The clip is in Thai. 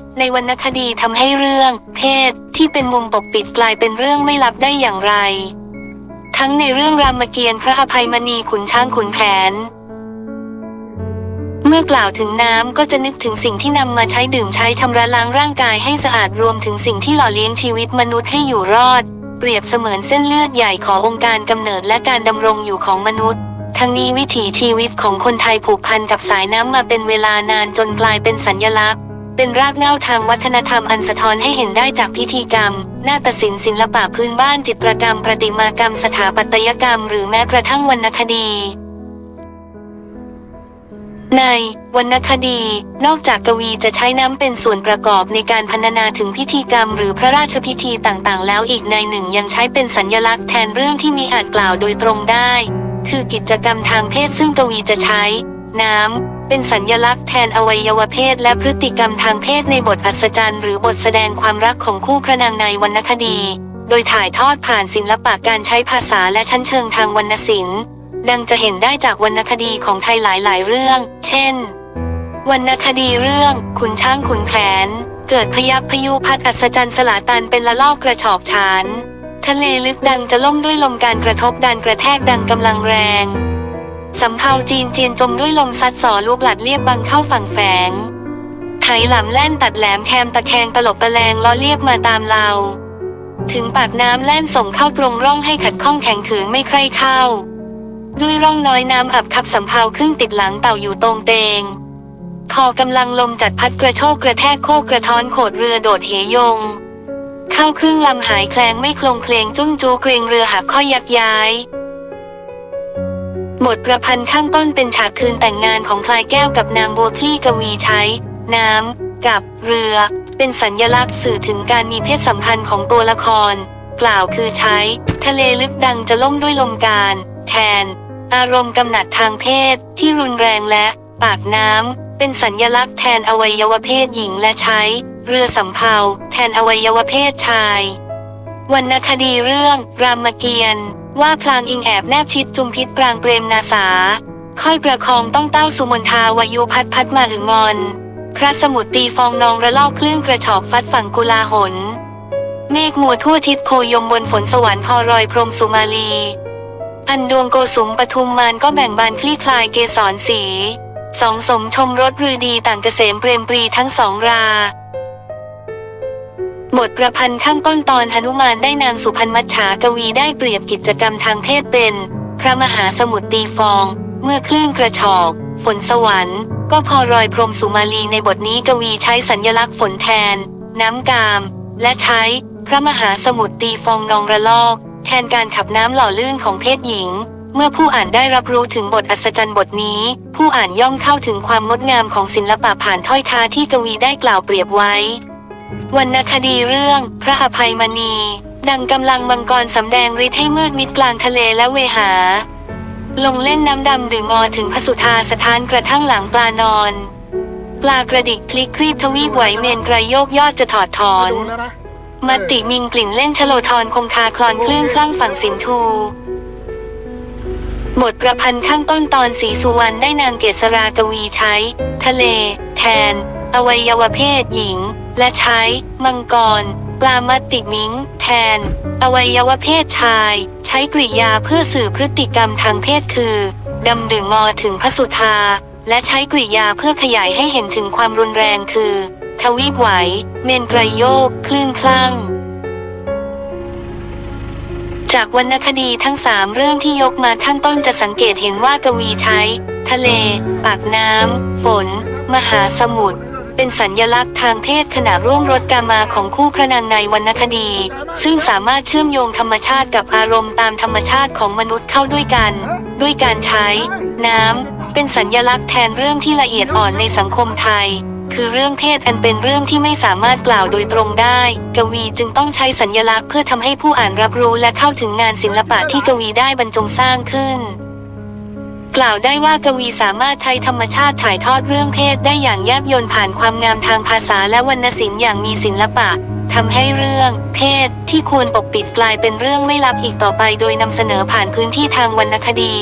ำในวรรณคดีทำให้เรื่อง เพศที่เป็นมุมปกปิดกลายเป็นเรื่องไม่ลับได้อย่างไร ทั้งในเรื่องรามเกียรติ์พระอภัยมณีขุนช้างขุนแผน เมื่อกล่าวถึงน้ำก็จะนึกถึงสิ่งที่นำมาใช้ดื่มใช้ชำระล้างร่างกายให้สะอาดรวมถึงสิ่งที่หล่อเลี้ยงชีวิตมนุษย์ให้อยู่รอด เปรียบเสมือนเส้นเลือดใหญ่ขององค์การกำเนิดและการดำรงอยู่ของมนุษย์ทั้งนี้วิถีชีวิตของคนไทยผูกพันกับสายน้ำมาเป็นเวลานานจนกลายเป็นสัญญลักษณ์ เป็นรากเหง้าทางวัฒนธรรมอันสะท้อนให้เห็นได้จากพิธีกรรม นาฏศิลป์ศิลปะพื้นบ้านจิตรกรรม ประติมากรรม สถาปัตยกรรม หรือแม้กระทั่งวรรณคดีในวรรณคดี นอกจากกวีจะใช้น้ำเป็นส่วนประกอบในการพรรณนาถึงพิธีกรรม หรือพระราชพิธีต่างๆ แล้วอีกในหนึ่งยังใช้เป็นสัญญลักษณ์แทนเรื่องที่มีอาจกล่าวโดยตรงได้ คือกิจกรรมทางเพศซึ่งกวีจะใช้ น้ำ เป็นสัญญลักษณ์แทนอวัยวะเพศและพฤติกรรมทางเพศในบทอัศจรรย์ หรือบทแสดงความรักของคู่พระนางในวรรณคดี โดยถ่ายทอดผ่านศิลปะการใช้ภาษาและชั้นเชิงทางวรรณศิลป์ ดังจะเห็นได้จากวรรณคดีของไทยหลายๆ เรื่อง เช่น วรรณคดีเรื่อง ขุนช้างขุนแผน เกิดพยับพยุพัดอัศจรรย์สลาตันเป็นละลอกกระชอกฉานทะเลลึกดังจะล่มด้วยลมการกระทบดันกระแทกดังกำลังแรง สำเภาจีนเจียนจมด้วยลมซัดสอลูกหลัดเรียบบังเข้าฝั่งแฝงไหหลำแล่นตัดแหลมแคมตะแคงตลบตะแลงล้อเรียบมาตามเรา ถึงปากน้ำแล่นส่งเข้าตรงร่องให้ขัดข้องแข็งขืนไม่ใคร่เข้า ด้วยร่องน้อยน้ำอับคับสำเภาครึ่งติดหลังเต่าอยู่ตรงเตงพอกำลังลมจัดพัดกระโชกกระแทกโคกกระท้อนโขดเรือโดดเหยง เข้าครึ่งลำหายแคลงไม่โคลงเคลงจุ้งจูเกรงเรือหักข้อยักย้าย บทประพันธ์ข้างต้นเป็นฉากคืนแต่งงานของพลายแก้วกับนางบัวคลี่กวีใช้ น้ำ กับเรือ เป็นสัญญลักษณ์สื่อถึงการมีเพศสัมพันธ์ของตัวละคร กล่าวคือใช้ ทะเลลึกดังจะล่มด้วยลมการ แทน อารมณ์กำหนัดทางเพศ ที่รุนแรงและ ปากน้ำ เป็นสัญญลักษณ์แทนอวัยวะเพศหญิงและใช้ เรือสำเภาแทนอวัยวะเพศชาย วรรณคดีเรื่อง รามเกียรติ์ว่าพลางอิงแอบแนบชิดจุมพิษปรางเปรมนาสา ค่อยประคองต้องเต้าสุมนทาวายุพัดพัดมาอึงงอน พระสมุทรตีฟองนองระลอกคลื่นกระชอกฟัดฝั่งกุลาหน เมฆมัวทั่วทิศโพยมบนฝนสวรรค์พอรอยพรมสุมาลี อันดวงโกสุมปทุมมานก็แบ่งบานคลี่คลายเกสรสี สองสมชมรสรือดีต่างเกษมเปรมปรีทั้งสองรา บทประพันธ์ข้างต้นตอนหนุมานได้นางสุพรรณมัจฉากวีได้เปรียบกิจกรรมทางเพศเป็น พระมหาสมุทรตีฟอง เมื่อคลื่นกระชอก ฝนสวรรค์ ก็พอรอยพรมสุมาลีในบทนี้กวีใช้สัญญลักษณ์ฝนแทน น้ำกาม และใช้ พระมหาสมุทรตีฟองนองระลอก แทนการขับน้ำหล่อลื่นของเพศหญิง เมื่อผู้อ่านได้รับรู้ถึงบทอัศจรรย์บทนี้ ผู้อ่านย่อมเข้าถึงความงดงามของศิลปะผ่านถ้อยคาที่กวีได้กล่าวเปรียบไว้ วรรณคดีเรื่อง พระอภัยมณี ดังกำลังมังกรสำแดงฤทธิ์ให้มืดมิดกลางทะเลและเวหา ลงเล่นน้ำดำดึงงอถึงพระสุธาสถานกระทั่งหลังปลานอน ปลากระดิกพลิกครีบทวีปไหวเมนกระโยกยอดจะถอดถอน มัตติมิงกลิ่นเล่นชโลธรคงคาคลอนคลื่นคลั่งฝั่งสินทูบทประพันธ์ข้างต้นตอนสีสุวรรณได้นางเกษรากวีใช้ ทะเล แทน อวัยวะเพศหญิง และใช้ มังกร ปลามัติมิง แทน อวัยวะเพศชาย ใช้กริยาเพื่อสื่อพฤติกรรมทางเพศคือดำดึงงอถึงพระสุธา และใช้กริยาเพื่อขยายให้เห็นถึงความรุนแรงคือ ทวีปไหว เมนไกรโยก คลื่นคลั่ง จากวรรณคดีทั้งสามเรื่องที่ยกมาข้างต้นจะสังเกตเห็นว่ากวีใช้ ทะเล ปากน้ำ ฝน มหาสมุทร เป็นสัญญลักษณ์ทางเพศขณะร่วมรถกามาของคู่พระนางในวรรณคดี ซึ่งสามารถเชื่อมโยงธรรมชาติกับอารมณ์ตามธรรมชาติของมนุษย์เข้าด้วยกัน ด้วยการใช้ น้ำเป็นสัญญลักษณ์แทนเรื่องที่ละเอียดอ่อนในสังคมไทย คือเรื่องเพศอันเป็นเรื่องที่ไม่สามารถกล่าวโดยตรงได้ กวีจึงต้องใช้สัญญลักษณ์เพื่อทำให้ผู้อ่านรับรู้และเข้าถึงงานศิลปะที่กวีได้บรรจงสร้างขึ้น กล่าวได้ว่ากวีสามารถใช้ธรรมชาติถ่ายทอดเรื่องเพศได้อย่างแยบยลผ่านความงามทางภาษาและวรรณศิลป์อย่างมีศิลปะทำให้เรื่อง เพศที่ควรปกปิดกลายเป็นเรื่องไม่ลับอีกต่อไปโดยนำเสนอผ่านพื้นที่ทางวรรณคดี